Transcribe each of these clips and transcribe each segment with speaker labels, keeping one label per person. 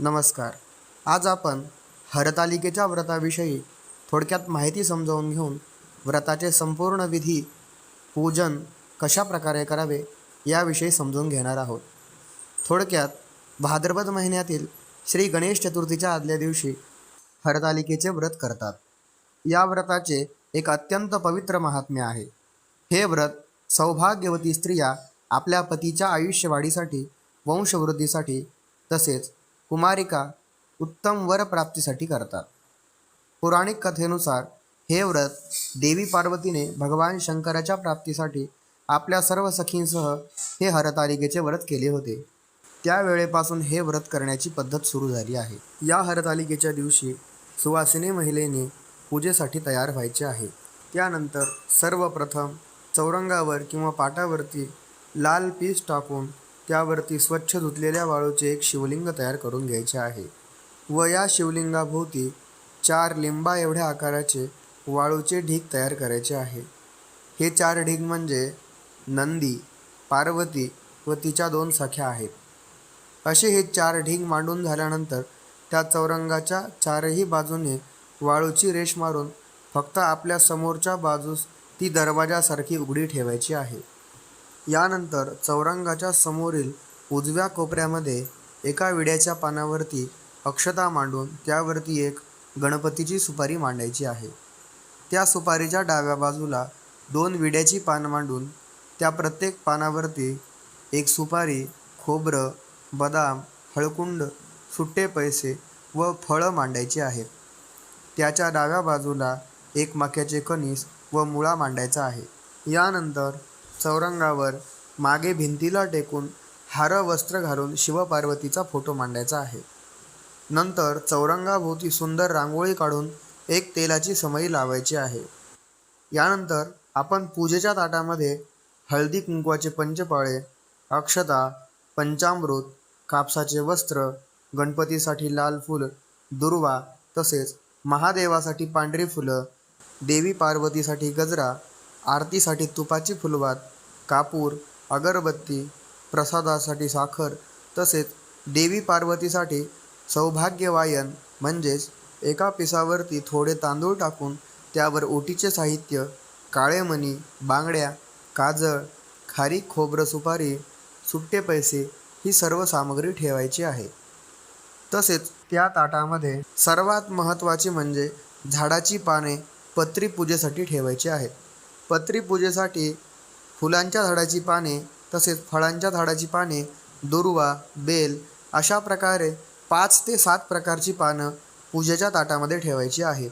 Speaker 1: नमस्कार. आज आपण हरतालिकेच्या व्रताविषयी थोडक्यात माहिती समजावून घेऊन व्रताचे संपूर्ण विधी पूजन कशा प्रकारे करावे याविषयी समजून घेणार आहोत. थोडक्यात भाद्रपद महिन्यातील श्री गणेश चतुर्थीच्या आदल्या दिवशी हरतालिकेचे व्रत करतात. या व्रताचे एक अत्यंत पवित्र महात्म्य आहे. हे व्रत सौभाग्यवती स्त्रिया आपल्या पतीच्या आयुष्यवाढीसाठी वंशवृद्धीसाठी तसेच कुमारिका उत्तम वरप्राप्तीसाठी करतात. पौराणिक कथेनुसार हे व्रत देवी पार्वतीने भगवान शंकराच्या प्राप्तीसाठी आपल्या सर्व सखींसह हे हरतालिकेचे व्रत केले होते. त्यावेळेपासून हे व्रत करण्याची पद्धत सुरू झाली आहे. या हरतालिकेच्या दिवशी सुवासिनी महिलेने पूजेसाठी तयार व्हायचे आहे. त्यानंतर सर्वप्रथम चौरंगावर किंवा पाटावरती लाल पीस टाकून त्यावरती स्वच्छ धुतलेल्या वाळूचे एक शिवलिंग तयार करून घ्यायचे आहे. व या शिवलिंगाभोवती चार लिंबा एवढ्या आकाराचे वाळूचे ढीग तयार करायचे आहे. हे चार ढीग म्हणजे नंदी पार्वती व तिच्या दोन सख्या आहेत. असे हे चार ढीग मांडून झाल्यानंतर त्या चौरंगाच्या चारही बाजूने वाळूची रेष मारून फक्त आपल्या समोरच्या बाजूस ती दरवाजासारखी उघडी ठेवायची आहे. यानंतर चौरंगाच्या समोरील उजव्या कोपऱ्यामध्ये एका विड्याच्या पानावरती अक्षता मांडून त्यावरती एक गणपतीची सुपारी मांडायची आहे. त्या सुपारीच्या डाव्या बाजूला दोन विड्याची पानं मांडून त्या प्रत्येक पानावरती एक सुपारी खोबरं बदाम हळकुंड सुट्टे पैसे व फळं मांडायची आहेत त्याच्या डाव्या बाजूला एक मक्याचे कणीस व मुळा मांडायचा आहे. यानंतर चौरंगावर मागे भिंतीला टेकून हार वस्त्र घालून शिवपार्वतीचा फोटो मांडायचा आहे. नंतर चौरंगाभोवती सुंदर रांगोळी काढून एक तेलाची समई लावायची आहे. यानंतर आपण पूजेच्या ताटामध्ये हळदी कुंकवाचे पंचपाळे अक्षता पंचामृत कापसाचे वस्त्र गणपतीसाठी लाल फुलं दुर्वा तसेच महादेवासाठी पांढरी फुलं देवी पार्वतीसाठी गजरा आरतीसाठी तुपाची फुलवात कापूर अगरबत्ती प्रसादासाठी साखर तसेच देवी पार्वतीसाठी सौभाग्यवायन म्हणजेच एका पिसावरती थोडे तांदूळ टाकून त्यावर ओटीचे साहित्य काळेमणी बांगड्या काजळ खारी खोबरं सुपारी सुट्टे पैसे ही सर्व सामग्री ठेवायची आहे. तसेच त्या ताटामध्ये सर्वात महत्त्वाची म्हणजे झाडाची पाने पत्री पूजेसाठी ठेवायची आहेत. पत्री पूजेसाठी फुलांच्या झाडाची पाने तसेच फळांच्या झाडाची पाने दुर्वा बेल अशा प्रकारे पाच ते सात प्रकारची पानं पूजेच्या ताटामध्ये ठेवायची आहेत.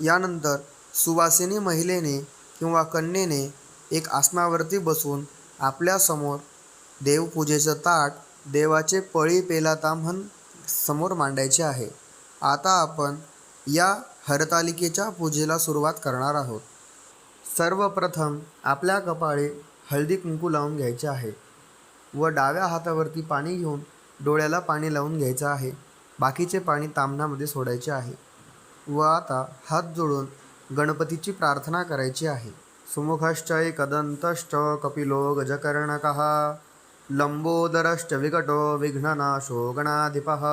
Speaker 1: यानंतर सुवासिनी महिलेने किंवा कन्येने एक आसनावरती बसून आपल्यासमोर देवपूजेचं ताट देवाचे पळी पेला ताम्हण समोर मांडायचे आहे. आता आपण या हरतालिकेच्या पूजेला सुरुवात करणार आहोत. सर्वप्रथम आपल्या कपाळी हळदी कुंकू लावून घ्यायचे आहे व डाव्या हातावरती पाणी घेऊन डोळ्याला पाणी लावून घ्यायचं आहे. बाकीचे पाणी तांबणामध्ये सोडायचे आहे व आता हात जोडून गणपतीची प्रार्थना करायची आहे. सुमुखश्चय कदंतश्च कपिलो गजकर्णकः लंबोदरश्च विकटो विघ्ननाशो गणाधिपः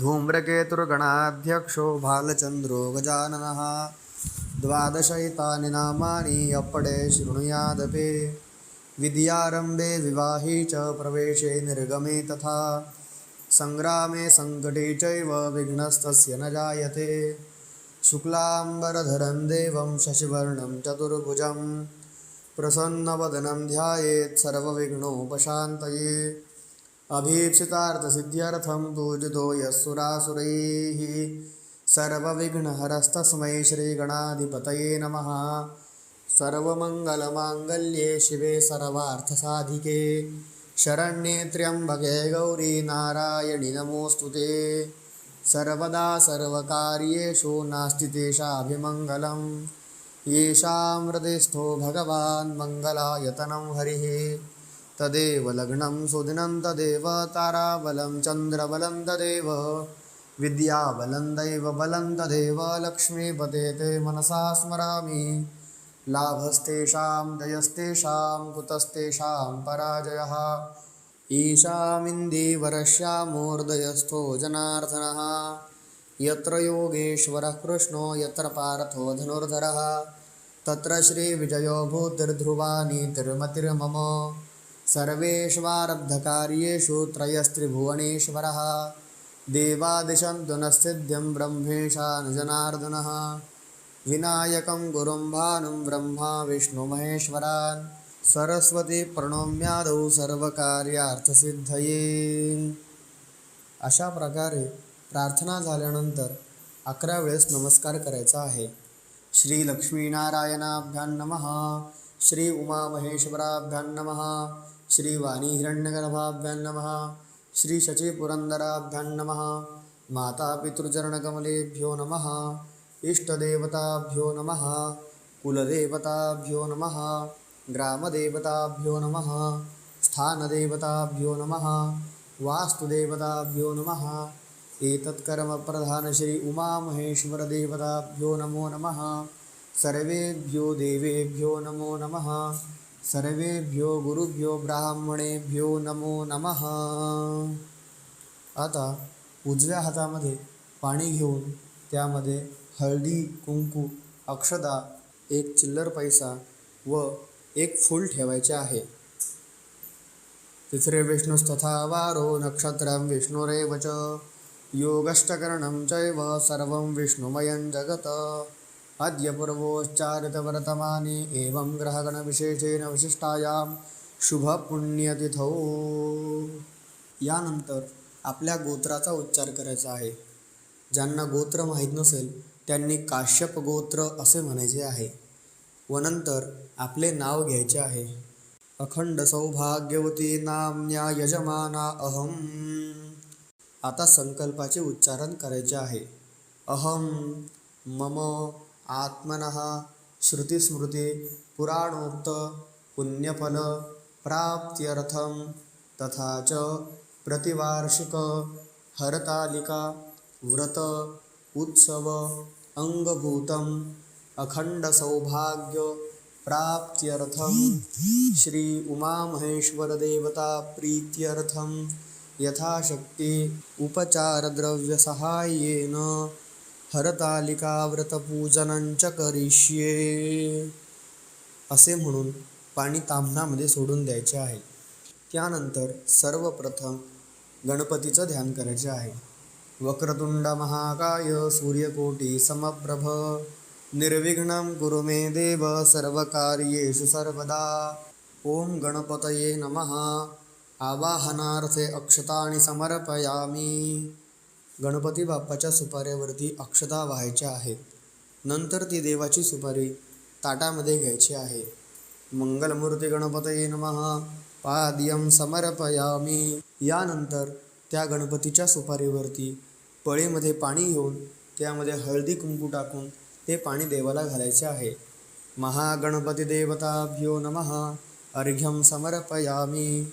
Speaker 1: धूम्रकेतुर्गणाध्यक्षो भालचंद्रो गजाननः द्वादशैतानि नामानि अपडे शृणुयादपि। विद्यारम्भे विवाहे च प्रवेशे निर्गमे तथा सङ्ग्रामे सङ्कटे चैव विघ्नस्तस्य न जायते। शुक्लाम्बरधरं देवं शशिवर्णं चतुर्भुजं प्रसन्नवदनं ध्यायेत् सर्वविघ्नोपशान्तये। अभीप्सितार्थसिद्ध्यर्थं पूजितो यः सुरासुरैः। सर्वविघ्नहरस्तस्मै श्रीगणाधिपतये नमः। सर्वमङ्गलमाङ्गल्ये शिवे सर्वार्थसाधिके। शरण्ये त्र्यम्बके गौरी नारायणि नमोऽस्तु ते। सर्वदा सर्वकार्येषु नास्ति तेषाभिमङ्गलं येषां हृदयस्थो भगवान् मङ्गलायतनं हरिः। तदेव लग्नं सुदिनं तदेव ताराबलं चन्द्रबलं तदेव। विद्याबलं दैवबलं लक्ष्मीपते ते मनसा स्मरामि। लाभस्तेषां जयस्तेषां कुतस्तेषां पराजयः। ईशामिन्दीवरश्यामोर्दयस्थो जनार्दनः। यत्र योगेश्वरः कृष्णो यत्र पार्थो धनुर्धरः। तत्र श्रीविजयो भूतिर्ध्रुवानीतिर्मतिर्मम सर्वेष्वारब्धकार्येषु त्रयस्त्रिभुवनेश्वरः। देवादिशन्तु नः सिद्ध्यं जनार्दनः विनायकं गुरुं भानुं ब्रह्मा विष्णुमहेश्वरान्। सरस्वती प्रणोम्यादौ सर्वकार्यार्थसिद्धये। अशा प्रकारे प्रार्थना झाल्यानंतर अकरा वेळेस नमस्कार करायचा आहे. श्री लक्ष्मीनारायणाभ्यां नमः श्री उमामहेश्वराभ्यां नमः श्री वाणी हिरण्यगर्भाभ्यां नमः श्रीशचीपुरन्दराभ्यां नमः। मातापितृचरणकमलेभ्यो नमः। इष्टदेवताभ्यो नमः। कुलदेवताभ्यो नमः। ग्रामदेवताभ्यो नमः। स्थानदेवताभ्यो नमः। वास्तुदेवताभ्यो नमः। एतत्कर्मप्रधान श्री उमामहेश्वरदेवताभ्यो नमो नमः। सर्वेभ्यो देवेभ्यो नमो नमः। सर्वेभ्यो गुरुभ्यो ब्राह्मणेभ्यो नमो नमः. आता उजव्या हातामध्ये पाणी घेऊन त्यामध्ये हळदी कुंकू अक्षदा एक चिल्लर पैसा व एक फूल ठेवायचे आहे. तिसरे विष्णुस्तथा वारो नक्षत्रं विष्णुरेव च. योगष्टकरणं चैव सर्वं विष्णुमयं जगत्. अद्य पूर्वोच्चारितवर्तमाने एवं ग्रहगणविशेषेण विशिष्टायां शुभपुण्यतिथौ। यानंतर आपल्या गोत्राचा उच्चार करायचा आहे. ज्यांना गोत्र माहीत नसेल त्यांनी काश्यप गोत्र असे म्हणायचे आहे. व नंतर आपले नाव घ्यायचे आहे. अखंड सौभाग्यवती नाम्या यजमाना अहम. आता संकल्पाचे उच्चारण करायचे आहे. अहम मम आत्मनः श्रुतिस्मृती पुराणोक्त पुण्यफल प्राप्त्यर्थं तथा च प्रतिवार्षिक हरतालिका व्रत उत्सव अंगभूतम अखंड सौभाग्य प्राप्त्यर्थं श्री उमामहेश्वरदेवताप्रीत्यर्थं प्रीत्यर्थं यथाशक्ती उपचारद्रव्यसहाय्येन हरतालिकाव्रतपूजनांच करिष्ये. असे म्हणून पाणी तांबणामध्ये सोडून द्यायचे आहे. त्यानंतर सर्वप्रथम गणपतीचं ध्यान करायचे आहे. वक्रतुंड महाकाय सूर्यकोटी समप्रभ निर्विघ्नं गुरु मे देव सर्वकार्येषु सर्वदा. ओम गणपतये नमः. आवाहनार्थे अक्षतानि समर्पयामि. गणपती बाप्पाच्या सुपाऱ्यावरती अक्षता व्हायच्या आहेत नंतर ती देवाची सुपारी ताटामध्ये घ्यायची आहे. मंगलमूर्ती गणपतये नमः. पाद्यम समर्पयामी. यानंतर त्या गणपतीच्या सुपारीवरती पळीमध्ये पाणी घेऊन त्यामध्ये हळदी कुंकू टाकून ते पाणी देवाला घालायचे आहे. महागणपती देवताभ्यो नमः. अर्घ्यम समर्पयामी.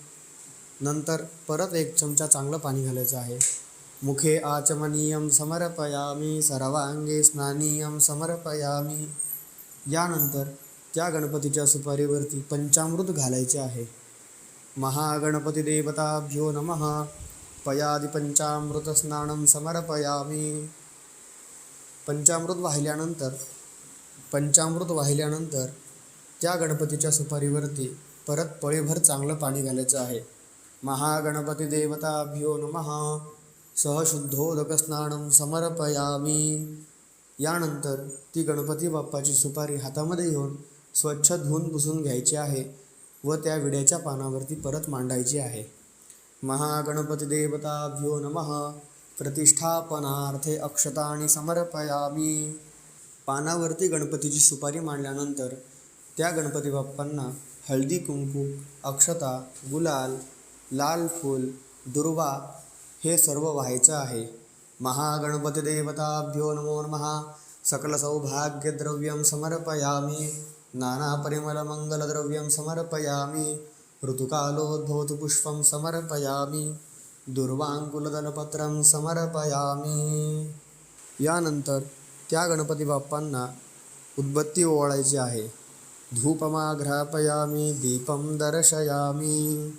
Speaker 1: नंतर परत एक चमचा चांगलं पाणी घालायचं आहे. मुखे आचमनीयं समर्पयामि सर्वांगे स्नानीयं समर्पयामि. यानंतर त्या गणपतीच्या सुपारीवरती पंचामृत घालायचे आहे. महागणपती देवताभ्यो नमः पयादिपंचामृतस्नानं समर्पयामि. पंचामृत वाहिल्यानंतर पंचामृत वाहिल्यानंतर त्या गणपतीच्या सुपारीवरती परत पळीभर चांगलं पाणी घालायचं आहे. महागणपती देवताभ्यो नमः. सहशुद्धोदकस्नानं समर्पयामी. यानंतर ती गणपती बाप्पाची सुपारी हातामध्ये घेऊन स्वच्छ धुवून पुसून घ्यायची आहे व त्या विड्याच्या पानावरती परत मांडायची आहे. महागणपती देवताभ्यो नमः. प्रतिष्ठापनार्थे अक्षतानि समर्पयामी. पानावरती गणपतीची सुपारी मांडल्यानंतर त्या गणपती बाप्पांना हळदी कुंकू अक्षता गुलाल लाल फूल दुर्वा हे सर्व व्हायचं आहे. महागणपती देवताभ्यो नमो नमः. सकलसौभाग्यद्रव्यं समर्पयामि. नानापरिमलमङ्गलद्रव्यं समर्पयामि. ऋतुकालोद्भवतु पुष्पं समर्पयामि. दुर्वाङ्कुलदलपत्रं समर्पयामि. यानंतर त्या गणपती बाप्पांना उद्बत्ती ओवाळायची आहे. धूपमाघ्रापयामि दीपं दर्शयामि.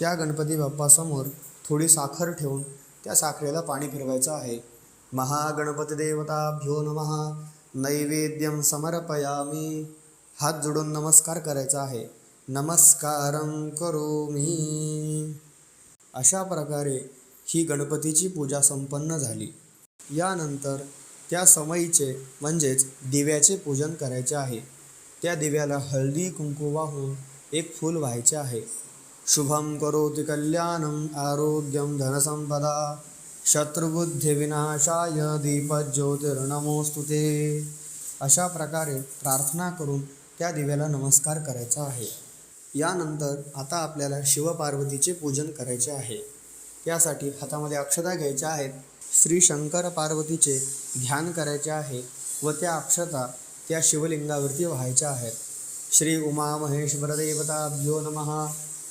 Speaker 1: त्या गणपती बाप्पासमोर थोडी साखर ठेवून त्या साखरेला पाणी फिरवायचं आहे. महागणपती देवताभ्यो नमः. नैवेद्यम समर्पयामी. हात जोडून नमस्कार करायचा आहे. नमस्कारं करोमी. अशा प्रकारे ही गणपतीची पूजा संपन्न झाली. यानंतर त्या समयीचे म्हणजेच दिव्याचे पूजन करायचे आहे. त्या दिव्याला हळदी कुंकू वाहून एक फूल व्हायचे आहे. शुभम करोति कल्याणम आरोग्यम धनसंपदा शत्रुबुद्धिविनाशाय दीपज्योतिर्नमोस्तु ते। अशा प्रकारे प्रार्थना करून त्या दिव्याला नमस्कार करायचा आहे. यानंतर आता आपल्याला शिवपार्वतीचे पूजन करायचे आहे. त्यासाठी हातामध्ये अक्षता घ्यायच्या आहेत. श्री शंकर पार्वतीचे ध्यान करायचे आहे व त्या अक्षता त्या शिवलिंगावरती व्हायच्या आहेत. श्री उमा महेश्वर देवताभ्यो नमः.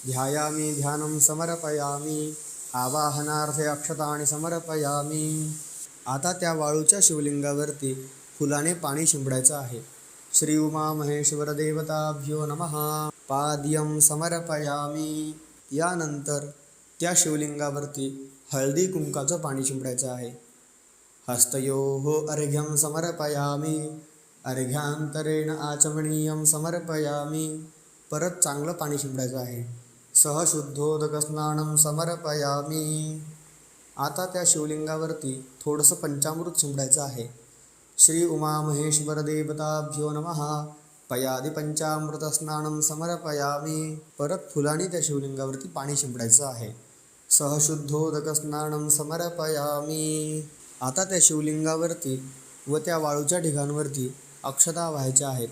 Speaker 1: ध्यायामी ध्यानं समर्पयामी आवाहनार्थे अक्षताणि समर्पयामी. आता त्या वाळूच्या शिवलिंगावरती फुलाने पाणी शिंपडायचं आहे. श्री उमा महेश्वर देवताभ्यो नमः. पाद्यम समर्पयामी. यानंतर त्या शिवलिंगावरती हळदी कुंकाचं पाणी शिंपडायचं आहे. हस्तयोः अर्घ्यं समर्पयामी. अर्घ्यांतरेण आचमनीयं समर्पयामी. परत चांगलं पाणी शिंपडायचं आहे. सहशुद्धोदकस्नानं समर्पयामी. आता त्या शिवलिंगावरती थोडंसं पंचामृत शिंपडायचं आहे. श्री उमा महेश्वर देवताभ्यो नमः. पयादि पंचामृतस्नानं समर्पयामी. परत फुलांनी त्या शिवलिंगावरती पाणी शिंपडायचं आहे. सहशुद्धोदकस्नानं समर्पयामी. आता त्या शिवलिंगावरती व त्या वाळूच्या ठिकाणवरती अक्षता व्हायच्या आहेत.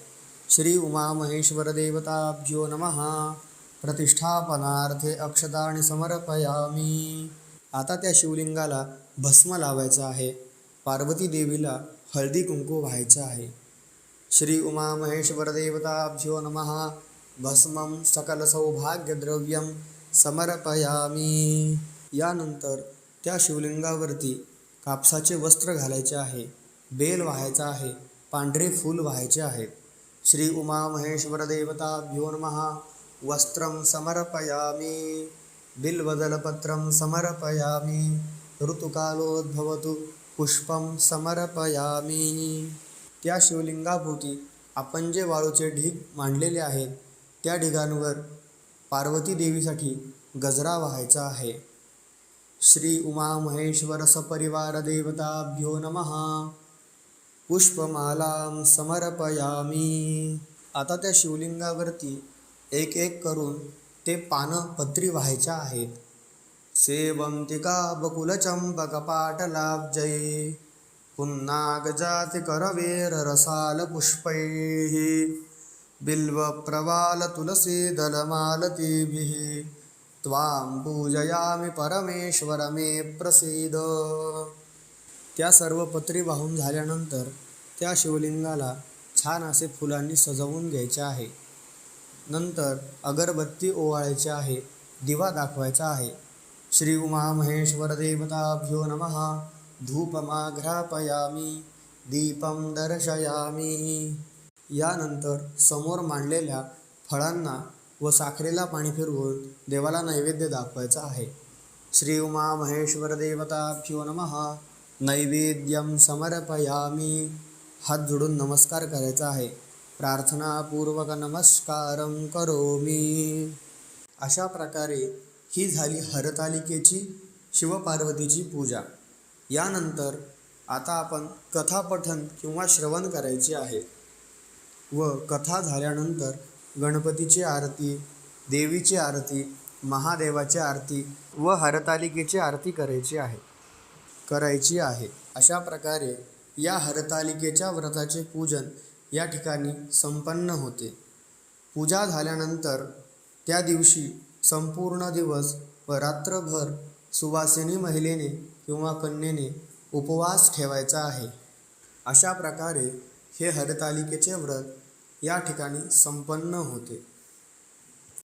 Speaker 1: श्री उमा महेश्वर देवताभ्यो नमः. प्रतिष्ठापनार्थे आणि समर्पयामी. आता त्या शिवलिंगाला भस्म लावायचं आहे. पार्वती देवीला हळदी कुंकू व्हायचं आहे. श्री उमा महेश्वर देवताभ्यो नम. भस्मं सकल सौभाग्यद्रव्यं समर्पयामी. यानंतर त्या शिवलिंगावरती कापसाचे वस्त्र घालायचे आहे. बेल व्हायचा आहे. पांढरे फूल व्हायचे आहेत श्री उमा महेश्वर देवताभ्यो नमः. वस्त्रं समर्पयामी बिल्वदलपत्रं समर्पयामी ऋतुकालोद्भवतु पुष्पं समर्पयामी. त्या शिवलिंगाभोवती आपण जे वाळूचे ढीग मांडलेले आहेत. त्या ढिगांवर पार्वती देवीसाठी गजरा व्हायचा आहे. श्री उमा महेश्वर सपरिवार देवताभ्यो नमः. पुष्पमालां समर्पयामी. आता त्या शिवलिंगावरती एक एक करून ते पानं पत्री व्हायच्या आहेत. सेवंतिका बकुलचंपकपाटलाब्जये पुन्नागजातिकरवेररसालपुष्पैः बिल्वप्रवालतुलसीदलमालतीभिः त्वां पूजयामि परमेश्वर मे प्रसीद. त्या सर्व पत्री वाहून झाल्यानंतर त्या शिवलिंगाला छान असे फुलांनी सजवून घ्यायचे आहे नंतर अगरबत्ती ओवाळायची आहे दिवा दाखवायचा आहे. श्री उमा महेश्वर देवताभ्यो नम. धूपमाघ्रापयामी दीपं दर्शयामी. यानंतर समोर मांडलेल्या फळांना व साखरेला पाणी फिरवून देवाला नैवेद्य दाखवायचा आहे. श्री उमा महेश्वर देवताभ्यो नमः. नैवेद्यं समर्पयामी. हात जोडून नमस्कार करायचा आहे. प्रार्थनापूर्वक नमस्कार करोमी. अशा प्रकारे ही झाली हरतालिकेची शिवपार्वतीची पूजा. यानंतर आता आपण कथापठन किंवा श्रवण करायचे आहे व कथा झाल्यानंतर गणपतीची आरती देवीची आरती महादेवाची आरती व हरतालिकेची आरती करायची आहे. करायची आहे. अशा प्रकारे या हरतालिकेच्या व्रताचे पूजन या ठिकाणी संपन्न होते. पूजा झाल्यानंतर त्या दिवशी संपूर्ण दिवस व रात्रभर सुवासिनी महिलेने किंवा कन्येने उपवास ठेवायचा आहे. अशा प्रकारे हे हरतालिकेचे व्रत या ठिकाणी संपन्न होते.